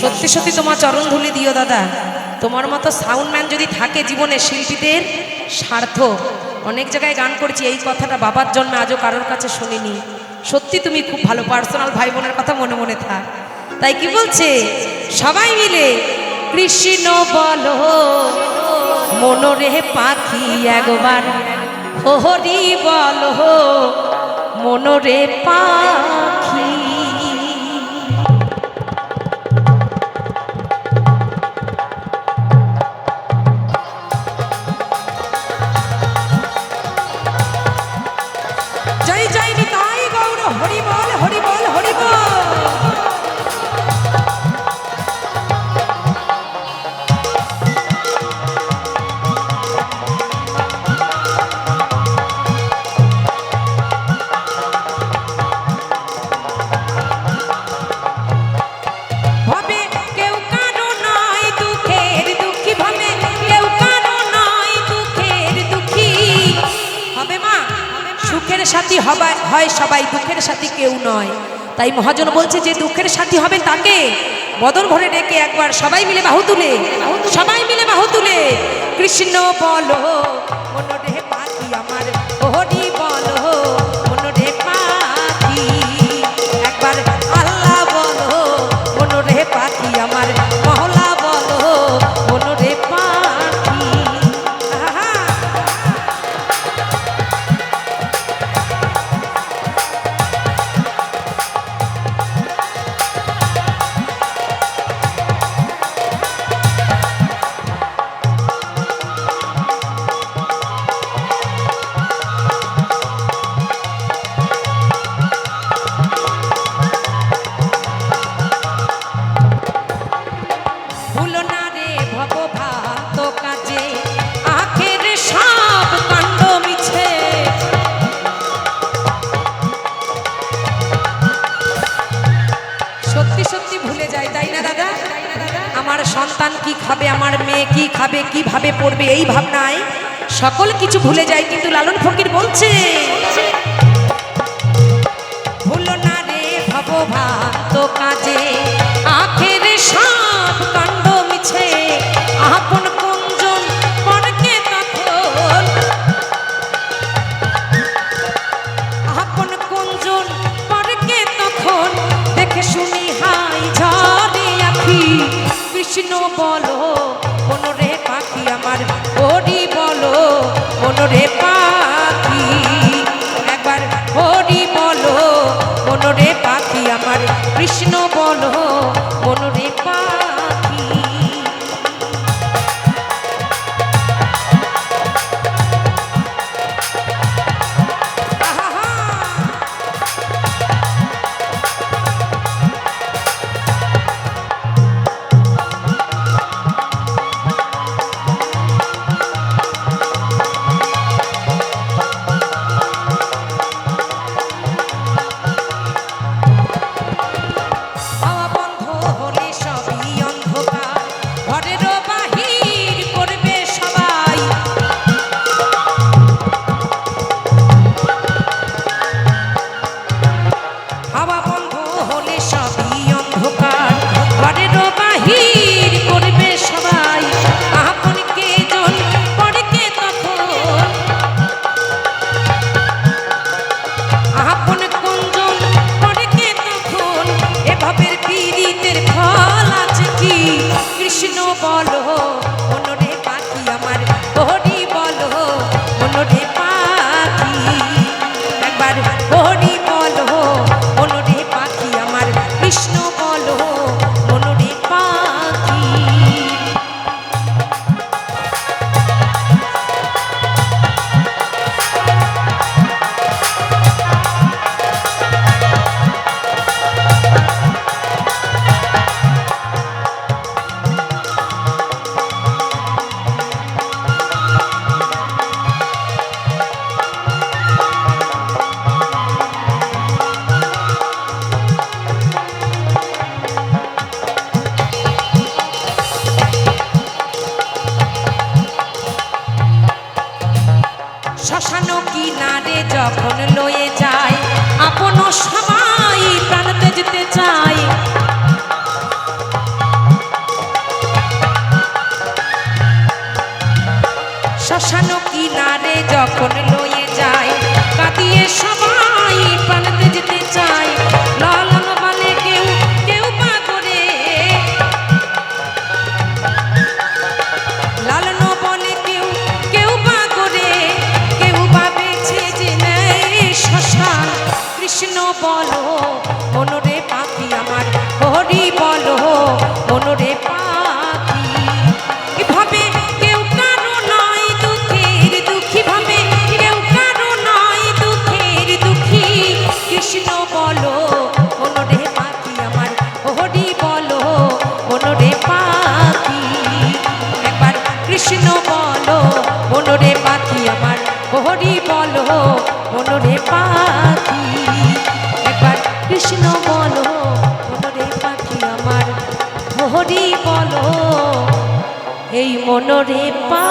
সত্যি সত্যি তোমার চরণ ধুলি দিও দাদা। তোমার মতো সাউন্ডম্যান যদি থাকে জীবনে, শিল্পীদের স্বার্থ। অনেক জায়গায় গান করেছি, এই কথাটা বাবার জন্মে আজও কারোর কাছে শুনিনি। সত্যি তুমি খুব ভালো পার্সোনাল ভাই বোনের কথা মনে মনে থাক। তাই কি বলছে? সবাই মিলে কৃষ্ণ বলো মনোরে পাখি একবার। হরি বলো মনোরে পাখি হয়, সবাই দুঃখের সাথী কেউ নয়। তাই মহাজন বলছে যে দুঃখের সাথী হবে তাকে। বদর ভরে ডেকে একবার সবাই মিলে বাহু তুলে, সবাই মিলে বাহু তুলে। কৃষ্ণ বলো রে ভগবান্ত কাজে আখের সব মিছে। সত্যি সত্যি ভুলে যায় তাই না দাদা? আমার সন্তান কি খাবে, আমার মেয়ে কি খাবে, কীভাবে পড়বে, এই ভাবনায় সকল কিছু ভুলে যায় কিন্তু লালন ফকির বলছে কৃষ্ণ বলো মনোরে পাখি আমার বলো রে পাখি হাওয়া বলো মনোর কৃষ্ণ বলো ভোরে পাখি আমার হরি বলো এই মনরে পা